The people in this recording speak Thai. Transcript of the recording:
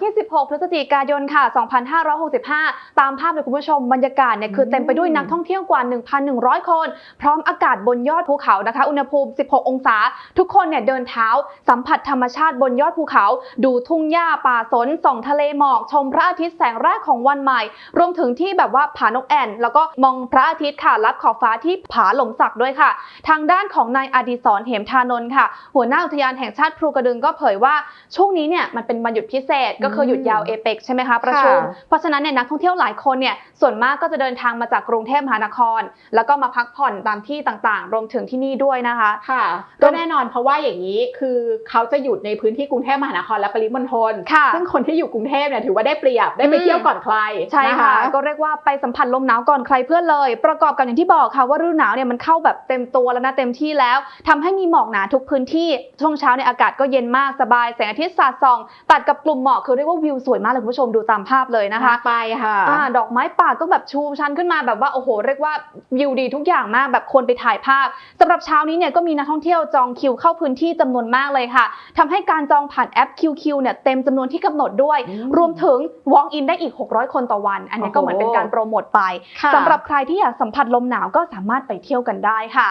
ที่ 16 พฤศจิกายนค่ะ 2565 ตามภาพเลยคุณผู้ชมบรรยากาศเนี่ยคือเต็มไปด้วยนักท่องเที่ยวกว่า 1,100 คน พร้อมอากาศบนยอดภูเขานะคะ อุณหภูมิ 16 องศา ทุกคนเนี่ยเดินเท้า สัมผัสธรรมชาติบนยอดภูเขา ดูทุ่งหญ้าป่าสนส่องทะเลหมอก ชมพระอาทิตย์แสงแรกของวันใหม่ รวมถึงที่แบบว่าผานกแอ่น แล้วก็มองพระอาทิตย์ค่ะ รับขอบฟ้าที่ผาหลมสักด้วยค่ะ ทางด้านของนายอดิศรเหมทานนท์ค่ะ หัวหน้าอุทยานแห่งชาติพลูกระดึงก็เผยว่าช่วงนี้เนี่ยมันเป็นวันหยุดพิเศษก็คือหยุดยาวเอเปกใช่ไหมคะประชุมค่ะเพราะฉะนั้นเนี่ยนักท่องเที่ยวหลายคนเนี่ยส่วนมากก็จะเดินทางมาจากกรุงเทพมหานคร แล้วก็มาพักผ่อนตามที่ต่างๆ รวมถึงที่นี่ด้วยนะคะค่ะก็แน่นอนเพราะว่าอย่างนี้คือเขาจะหยุดในพื้นที่กรุงเทพมหานครและปริมณฑลค่ะซึ่งคนที่อยู่กรุงเทพเนี่ยถือว่าได้เปรียบได้ไปอืมเที่ยวก่อนใครใช่นค่ะก็เรียกว่าไปสัมผัสลมหนาวก่อนใครเพื่อนเลย ประกอบกับอย่างที่บอกค่ะว่าฤดูหนาวเนี่ยมันเข้าแบบเต็มตัวแล้วนะเต็มที่แล้วทำให้มีหมอกหนาทุกพื้นที่ช่วงเช้าในยอากาศก็เย็นมากสบายแสงอาทิตย์สาดส่อง ตัดกับกลุ่มหมอกคือเรียกว่าวิวสวยมากเลยคุณผู้ชมดูตามภาพเลยนะคะไปค่ะอ่าดอกไม้ป่าก็แบบชูชันขึ้นมาแบบว่าโอ้โหเรียกว่าวิวดีทุกอย่างมากแบบคนไปถ่ายภาพสำหรับเช้านี้เนี่ยก็มีนักท่องเที่ยวจองคิวเข้าพื้นที่จำนวนมากเลยค่ะทำให้การจองผ่านแอป QQ เนี่ยเต็มจำนวนที่กำหนดด้วยอืมรวมถึง walk in ได้อีก 600 คนต่อวัน อันนี้ก็เหมือนเป็นการโปรโมทไปค่ะสำหรับใครที่อยากสัมผัสลมหนาวก็สามารถไปเที่ยวกันได้ค่ะ